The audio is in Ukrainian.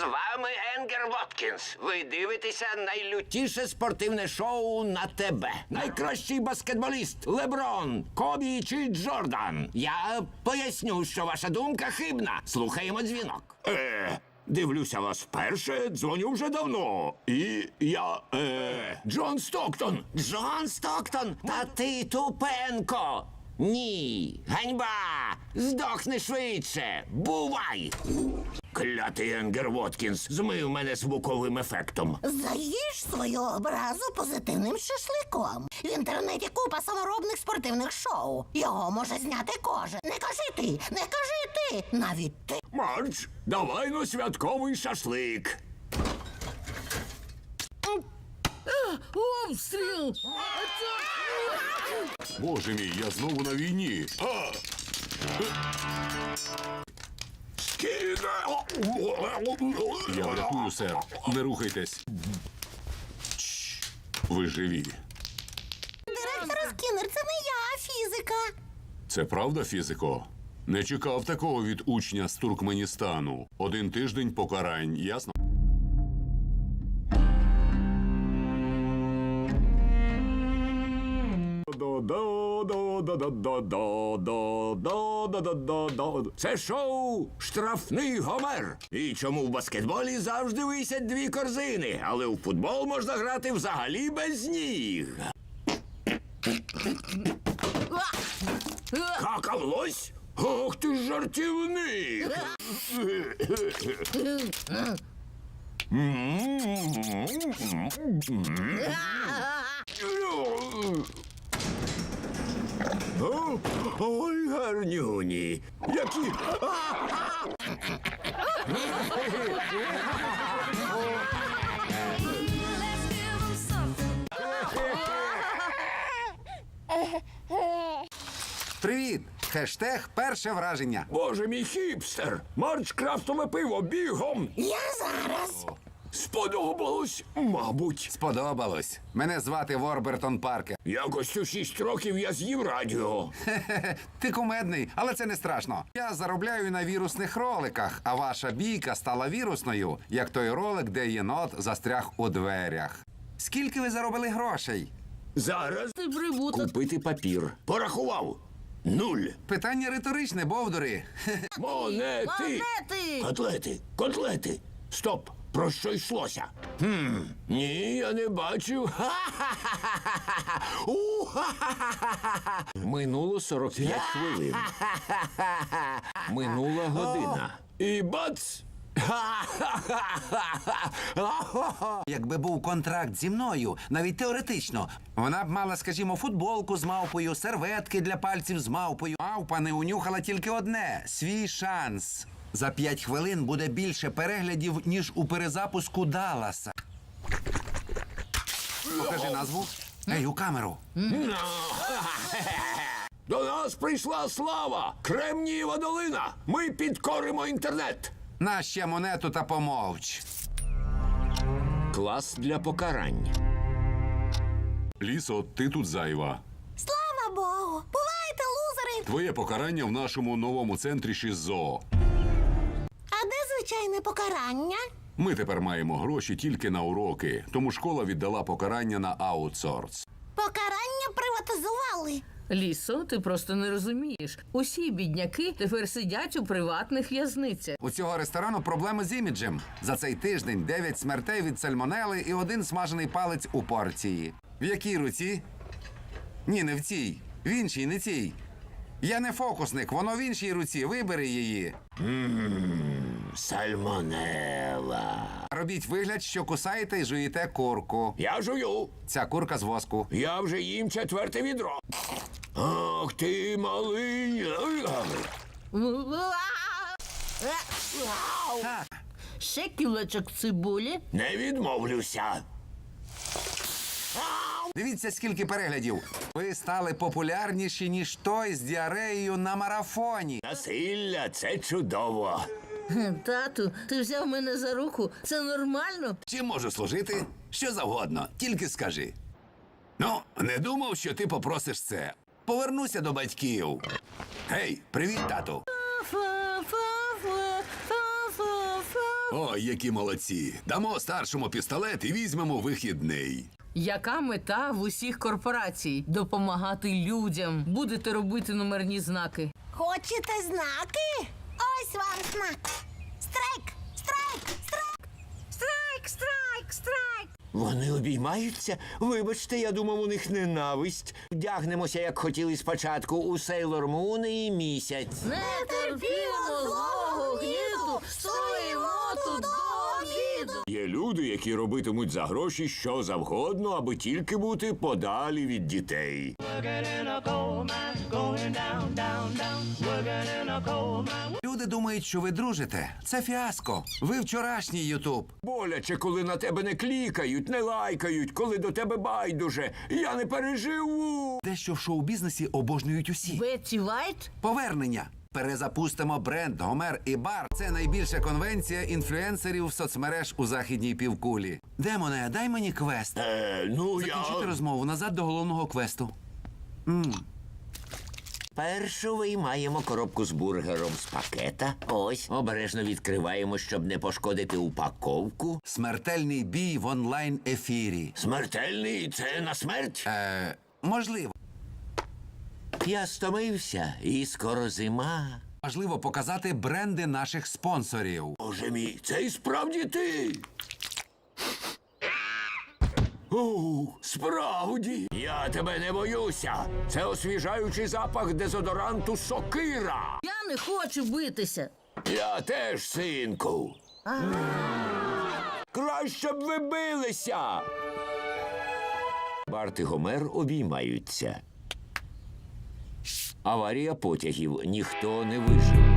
З вами Енгер Воткінс. Ви дивитеся найлютіше спортивне шоу на тебе. Найкращий баскетболіст Леброн, Кобі чи Джордан. Я поясню, що ваша думка хибна. Слухаємо дзвінок. Е, дивлюся вас вперше, дзвоню вже давно. І я. Е, Джон Стоктон. Джон Стоктон, та ти тупенко. Ні, ганьба! Здохни швидше! Бувай! Клятий Енгер Воткінс змив мене звуковим ефектом. Заїж свою образу позитивним шашликом. В інтернеті купа саморобних спортивних шоу. Його може зняти кожен. Не кажи ти, не кажи ти, навіть ти. Марч, давай на святковий шашлик. Обстріл! Боже мій, я знову на війні. А! Я врятую, сер. Не рухайтесь. Ви живі. Директор Скіннер, це не я, а фізика. Це правда, фізико? Не чекав такого від учня з Туркменістану. Один тиждень покарань, ясно? Це шоу Штрафний Гомер. І чому в баскетболі завжди висять дві корзини, але у футбол можна грати взагалі без ніг. Какавлось? Ох ти ж жартівник! О, Ой, гарнюні! Які. Привіт! Хештег перше враження. Боже мій хіпстер! Марч крафтове пиво бігом! Я зараз. Сподобалось, мабуть. Сподобалось. Мене звати Ворбертон Паркер. Якось у шість років я з'їв радіо. Хе-хе, Ти кумедний, але це не страшно. Я заробляю на вірусних роликах, а ваша бійка стала вірусною, як той ролик, де єнот застряг у дверях. Скільки ви заробили грошей? Зараз Ти прибуток. купити папір. Порахував. Нуль. Питання риторичне, бовдури. Монети. Монети! Котлети. Котлети. Стоп. Про що йшлося? Хм, ні, я не бачив. Минуло 45 хвилин. Минула година. І бац! Якби був контракт зі мною, навіть теоретично, вона б мала, скажімо, футболку з мавпою, серветки для пальців з мавпою. Мавпа не унюхала тільки одне свій шанс. За п'ять хвилин буде більше переглядів, ніж у перезапуску Далласа. Покажи назву. Ей, у камеру. До нас прийшла слава! Кремнієва долина! Ми підкоримо інтернет! На ще монету та помовч. Клас для покарань. Лісо, ти тут зайва. Слава Богу! Бувайте, лузери! Твоє покарання в нашому новому центрі ШІЗО. Де звичайне покарання? Ми тепер маємо гроші тільки на уроки, тому школа віддала покарання на аутсорс. Покарання приватизували. Лісо, ти просто не розумієш. Усі бідняки тепер сидять у приватних в'язницях. У цього ресторану проблеми з іміджем. За цей тиждень 9 смертей від сальмонели і один смажений палець у порції. В якій руці? Ні, не в цій. В іншій, не цій. Я не фокусник, воно в іншій руці. Вибери її. Сальмонела. Робіть вигляд, що кусаєте і жуєте курку. Я жую. Ця курка з воску. Я вже їм четверте відро. Ах ти малий. Ще кілочок цибулі. Не відмовлюся. Дивіться, скільки переглядів. Ви стали популярніші, ніж той з діареєю на марафоні. Насилля це чудово. Тату, ти взяв мене за руку. Це нормально? Чим можу служити? Що завгодно, тільки скажи. Ну, не думав, що ти попросиш це. Повернуся до батьків. Гей, привіт, тату. Ой, які молодці. Дамо старшому пістолет і візьмемо вихідний. Яка мета в усіх корпорацій? Допомагати людям. Будете робити номерні знаки. Хочете знаки? Ось вам знак. Страйк! Страйк! Страйк! Страйк! Страйк! Страйк! Вони обіймаються? Вибачте, я думав, у них ненависть. Вдягнемося, як хотіли спочатку, у Сейлор Мун і місяць. Не терпімо люди, які робитимуть за гроші що завгодно, аби тільки бути подалі від дітей. Люди думають, що ви дружите. Це фіаско. Ви вчорашній Ютуб. Боляче, коли на тебе не клікають, не лайкають, коли до тебе байдуже. Я не переживу. Дещо в шоу-бізнесі обожнюють усі. Бетті Вайт? Повернення. Перезапустимо бренд Гомер і Бар. Це найбільша конвенція інфлюенсерів соцмереж у західній півкулі. Демоне, дай мені квест. Е, ну Закінчити я. розмову назад до головного квесту. м Першу виймаємо коробку з бургером з пакета. Ось, обережно відкриваємо, щоб не пошкодити упаковку. Смертельний бій в онлайн ефірі. Смертельний це на смерть. Е, можливо. Я стомився, і скоро зима. Важливо показати бренди наших спонсорів. Боже мій, це і справді ти. О, справді. Я тебе не боюся. Це освіжаючий запах дезодоранту сокира. Я не хочу битися. Я теж, синку. Краще б ви билися. Барт і Гомер обіймаються. Аварія потягів. Ніхто не вижив.